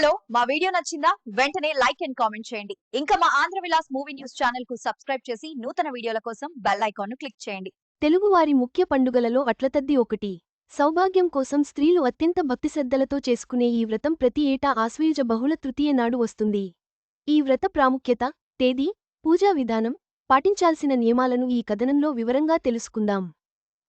Hello మా video నచ్చిందా? వెంటనే లైక్ అండ్ కామెంట్ చేయండి. ఇంకా మా ఆంధ్ర విలాస్ మూవీ న్యూస్ ఛానల్కు సబ్స్క్రైబ్ చేసి నూతన వీడియోల కోసం బెల్ ఐకాన్ను క్లిక్ చేయండి. తెలుగువారి ముఖ్య పండుగలలో అట్లతద్ది ఒకటి. సౌభాగ్యం కోసం స్త్రీలు అత్యంత భక్తిశ్రద్ధలతో చేసుకునే ఈ వ్రతం ప్రతి ఏటా ఆశ్వయుజ బహుళ తృతీయ నాడు వస్తుంది. ఈ వ్రత ప్రాముఖ్యత తేదీ పూజా విధానం పాటించాల్సిన నియమాలను ఈ కథనంలో వివరంగా తెలుసుకుందాం.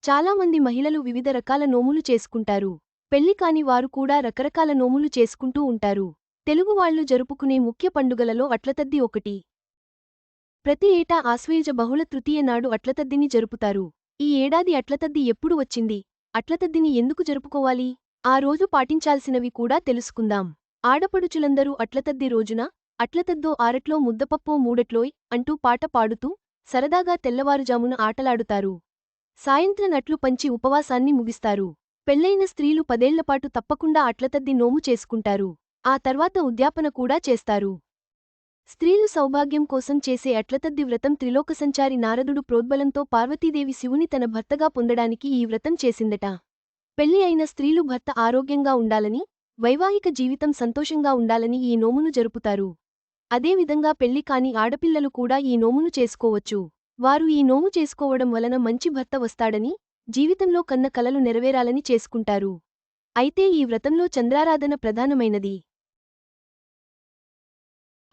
చాలామంది మహిళలు వివిధ రకాల నోములు చేసుకుంటారు. పెళ్ళి కాని వారు కూడా రకరకాల నోములు చేసుకుంటూ ఉంటారు. తెలుగువాళ్ళు జరుపుకునే ముఖ్య పండుగలలో అట్లతద్ది ఒకటి. ప్రతి ఏటా ఆశ్వేయుజ బహుళ తృతీయ నాడు అట్లతద్దిని జరుపుతారు. ఈ ఏడాది అట్లతద్ది ఎప్పుడు వచ్చింది? అట్లతద్దిని ఎందుకు జరుపుకోవాలి? ఆ రోజు పాటించాల్సినవి కూడా తెలుసుకుందాం. ఆడపడుచులందరూ అట్లతద్ది రోజున అట్లతద్దో ఆరట్లో ముద్దపప్పో మూడట్లోయ్ అంటూ పాట పాడుతూ సరదాగా తెల్లవారుజామున ఆటలాడుతారు. సాయంత్రం నట్లు పంచి ఉపవాసాన్ని ముగిస్తారు. పెళ్ళైన స్త్రీలు పదేళ్ళపాటు తప్పకుండా అట్లతద్ది నోము చేసుకుంటారు. ఆ తర్వాత ఉద్యాపన కూడా చేస్తారు. స్త్రీలు సౌభాగ్యం కోసం చేసే అట్లతద్ది వ్రతం త్రిలోకసంచారి నారదుడు ప్రోద్బలంతో పార్వతీదేవి శివుని తన భర్తగా పొందడానికి ఈ వ్రతం చేసిందట. పెళ్ళి అయిన స్త్రీలు భర్త ఆరోగ్యంగా ఉండాలని వైవాహిక జీవితం సంతోషంగా ఉండాలని ఈ నోమును జరుపుతారు. అదేవిధంగా పెళ్ళి కాని ఆడపిల్లలు కూడా ఈ నోమును చేసుకోవచ్చు. వారు ఈ నోము చేసుకోవడం వలన మంచి భర్త వస్తాడని జీవితంలో కన్న కలలు నెరవేరాలని చేసుకుంటారు. అయితే ఈ వ్రతంలో చంద్రారాధన ప్రధానమైనది.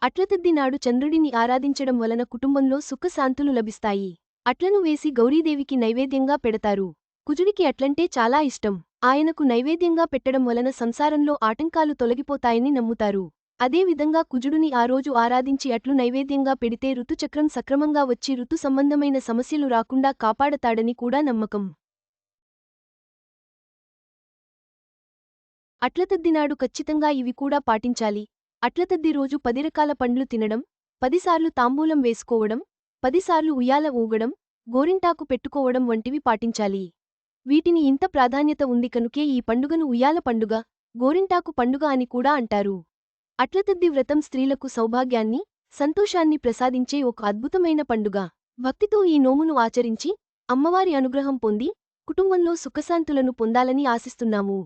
అట్లతద్ది నాడు చంద్రుడిని ఆరాధించడం వలన కుటుంబంలో సుఖశాంతులు లభిస్తాయి. అట్లను వేసి గౌరీదేవికి నైవేద్యంగా పెడతారు. కుజుడికి అట్లంటే చాలా ఇష్టం. ఆయనకు నైవేద్యంగా పెట్టడం వలన సంసారంలో ఆటంకాలు తొలగిపోతాయని నమ్ముతారు. అదేవిధంగా కుజుడుని ఆ రోజు ఆరాధించి అట్లు నైవేద్యంగా పెడితే ఋతుచక్రం సక్రమంగా వచ్చి ఋతు సంబంధమైన సమస్యలు రాకుండా కాపాడతాడని కూడా నమ్మకం. అట్లతద్దినాడు ఖచ్చితంగా ఇవి కూడా పాటించాలి. అట్లతద్ది రోజు పది రకాల పండ్లు తినడం పదిసార్లు తాంబూలం వేసుకోవడం పదిసార్లు ఉయ్యాల ఊగడం గోరింటాకు పెట్టుకోవడం వంటివి పాటించాలి. వీటిని ఇంత ప్రాధాన్యత ఉంది కనుకే ఈ పండుగను ఉయ్యాల పండుగ గోరింటాకు పండుగ అని కూడా అంటారు. అట్లతద్ది వ్రతం స్త్రీలకు సౌభాగ్యాన్ని సంతోషాన్ని ప్రసాదించే ఒక అద్భుతమైన పండుగ. భక్తితో ఈ నోమును ఆచరించి అమ్మవారి అనుగ్రహం పొంది కుటుంబంలో సుఖశాంతులను పొందాలని ఆశిస్తున్నాము.